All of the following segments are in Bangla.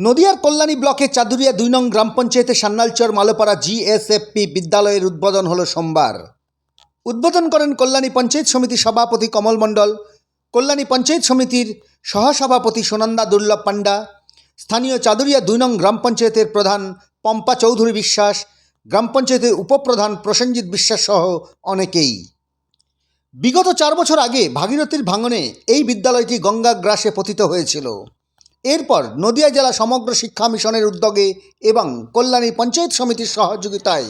নদিয়ার কল্যাণী ব্লকে চাদুরিয়া দুই নং গ্রাম পঞ্চায়েতের সান্নালচর মালোপাড়া জিএসএফপি বিদ্যালয়ের উদ্বোধন হলো সোমবার। উদ্বোধন করেন কল্যাণী পঞ্চায়েত সমিতি সভাপতি কমল মণ্ডল, কল্যাণী পঞ্চায়েত সমিতির সহসভাপতি সুনন্দা দুর্লভ পাণ্ডা, স্থানীয় চাদুরিয়া দুই নং গ্রাম পঞ্চায়েতের প্রধান পম্পা চৌধুরী বিশ্বাস, গ্রাম পঞ্চায়েতের উপপ্রধান প্রসেনজিৎ বিশ্বাস সহ অনেকেই। বিগত চার বছর আগে ভাগীরথীর ভাঙনে এই বিদ্যালয়টি গঙ্গা গ্রাসে পতিত হয়েছিল। এরপর নদিয়া জেলা সমগ্র শিক্ষা মিশনের উদ্যোগে এবং কল্যাণী পঞ্চায়েত সমিতির সহযোগিতায়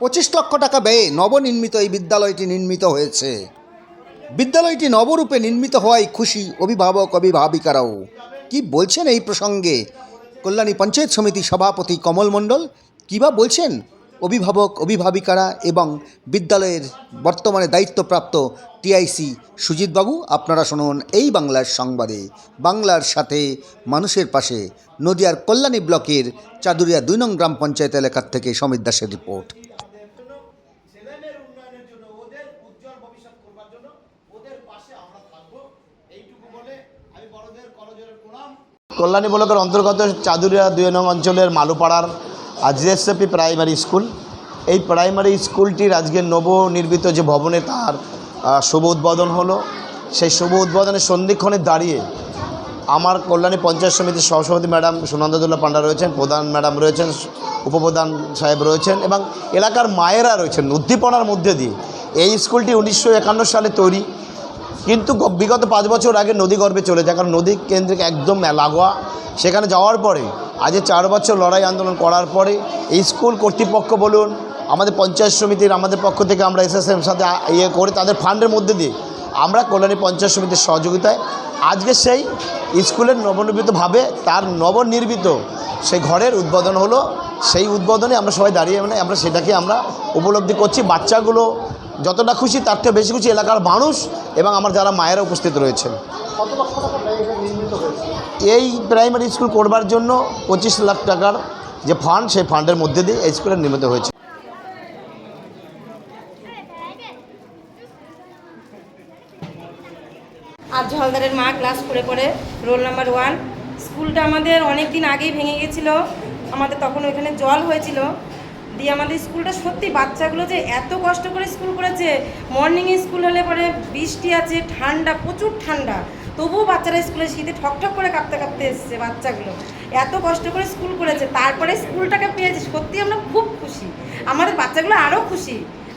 পঁচিশ লক্ষ টাকা ব্যয়ে নবনির্মিত এই বিদ্যালয়টি নির্মিত হয়েছে। বিদ্যালয়টি নবরূপে নির্মিত হওয়ায় খুশি অভিভাবক, অভিভাবিকারাও। কি বলছেন এই প্রসঙ্গে কল্যাণী পঞ্চায়েত সমিতির সভাপতি কমল মণ্ডল? কী বা বলছেন? অভিভাবক অভিভাবিকারা এবং বিদ্যালয়ের বর্তমানে দায়িত্বপ্রাপ্ত টিআইসি সুজিতবাবু আপনারা শুনুন এই বাংলার সংবাদে। বাংলার সাথে মানুষের পাশে নদিয়ার কল্যাণী ব্লকের চাদুরিয়া দুই নং গ্রাম পঞ্চায়েত এলাকার থেকে সমিত দাসের রিপোর্ট। ছেলেমেয়ের উন্নয়নের জন্য ওদের উজ্জ্বল ভবিষ্যৎ করবার জন্য ওদের পাশে আমরা থাকব। এইটুকু বলে আমি বড়দের করজোরের প্রণাম। কল্যাণী ব্লকের অন্তর্গত চাদুরিয়া দুই নং অঞ্চলের মালুপাড়ার জিএসএপি প্রাইমারি স্কুল এই প্রাইমারি স্কুলটির আজকে নবনির্মিত যে ভবনে তার শুভ উদ্বোধন হলো। সেই শুভ উদ্বোধনের সন্ধিক্ষণে দাঁড়িয়ে আমার কল্যাণী পঞ্চায়েত সমিতির সহসভাপতি ম্যাডাম সুনন্দদুল্লাহ পান্ডা রয়েছেন, প্রধান ম্যাডাম রয়েছেন, উপপ্রধান সাহেব রয়েছেন এবং এলাকার মায়েরা রয়েছেন উদ্দীপনার মধ্যে দিয়ে। এই স্কুলটি উনিশশো একান্ন সালে তৈরি। কিন্তু বিগত পাঁচ বছর আগে নদী গর্ভে চলে যায়। কারণ নদী কেন্দ্রিক একদম লাগোয়া। সেখানে যাওয়ার পরে আজ চার বছর লড়াই আন্দোলন করার পরে এই স্কুল কর্তৃপক্ষ বলুন, আমাদের পঞ্চায়েত সমিতির, আমাদের পক্ষ থেকে আমরা এসএসএম সাথে ইয়ে করে তাদের ফান্ডের মধ্যে দিয়ে আমরা কল্যাণী পঞ্চায়েত সমিতির সহযোগিতায় আজকে সেই স্কুলের নবনির্মিতভাবে তার নবনির্মিত সেই ঘরের উদ্বোধন হলো। সেই উদ্বোধনে আমরা সবাই দাঁড়িয়ে মানে আমরা সেটাকে আমরা উপলব্ধি করছি। বাচ্চাগুলো যতটা খুশি তার থেকে বেশি খুশি এলাকার মানুষ এবং আমার যারা মায়েরা উপস্থিত রয়েছেন। এই প্রাইমারি স্কুল করবার জন্য পঁচিশ লাখ টাকার যে ফান্ড, সেই ফান্ডের মধ্যে দিয়ে এই স্কুলের নির্মিত হয়েছে। আর ঝলদারের মা ক্লাস করে করে রোল নাম্বার ওয়ান। স্কুলটা আমাদের অনেক দিন আগেই ভেঙে গেছিল। আমাদের তখন ওইখানে জল হয়েছিল। দিয়ে আমাদের স্কুলটা সত্যি বাচ্চাগুলো যে এত কষ্ট করে স্কুল করেছে। মর্নিংয়ে স্কুল হলে পরে বৃষ্টি আছে, ঠান্ডা, প্রচুর ঠান্ডা। তবুও বাচ্চারা স্কুলে শীতে ঠকঠক করে কাঁপতে কাঁপতে এসছে বাচ্চাগুলো। এত কষ্ট করে স্কুল করেছে, তারপরে স্কুলটাকে পেয়েছে, সত্যি আমরা খুব খুশি। আমাদের বাচ্চাগুলো আরও খুশি।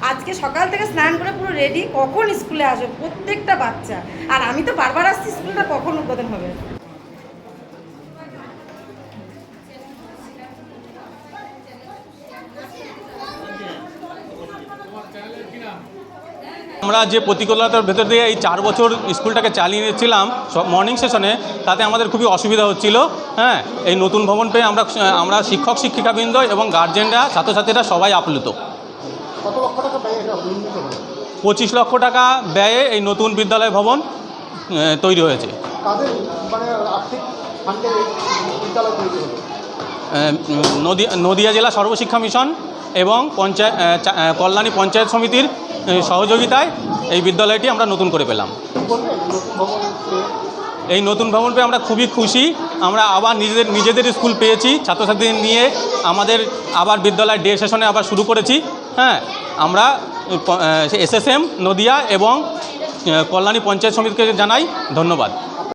আজকে সকাল থেকে স্নান করে পুরো রেডি কখন স্কুলে আসবে প্রত্যেকটা বাচ্চা। আর আমি তো বারবার আসছি, স্কুলটা কখন উদ্বোধন হবে? আমরা যে প্রতিকূলতার ভেতর দিয়ে এই চার বছর স্কুলটাকে চালিয়ে নিচ্ছিলাম মর্নিং সেশনে তাতে আমাদের খুবই অসুবিধা হচ্ছিল। হ্যাঁ এই নতুন ভবন পেয়ে আমরা আমরা শিক্ষক শিক্ষিকাবৃন্দ এবং গার্জেনরা ছাত্রছাত্রীরা সবাই আপ্লুত। পঁচিশ লক্ষ টাকা ব্যয়ে এই নতুন বিদ্যালয় ভবন তৈরি হয়েছে। আহ, উম, নদী নদিয়া জেলা সর্বশিক্ষা মিশন এবং পঞ্চায়েত কল্যাণী পঞ্চায়েত সমিতির সহযোগিতায় এই বিদ্যালয়টি আমরা নতুন করে পেলাম। এই নতুন ভবন পেয়ে আমরা খুবই খুশি। আমরা আবার নিজেদের নিজেদের স্কুল পেয়েছি ছাত্রছাত্রীদের নিয়ে আমাদের আবার বিদ্যালয় ডে সেশনে আবার শুরু করেছি। হ্যাঁ আমরা এসএসএম, নদিয়া এবং কল্যাণী পঞ্চায়েত সমিতিকে জানাই ধন্যবাদ।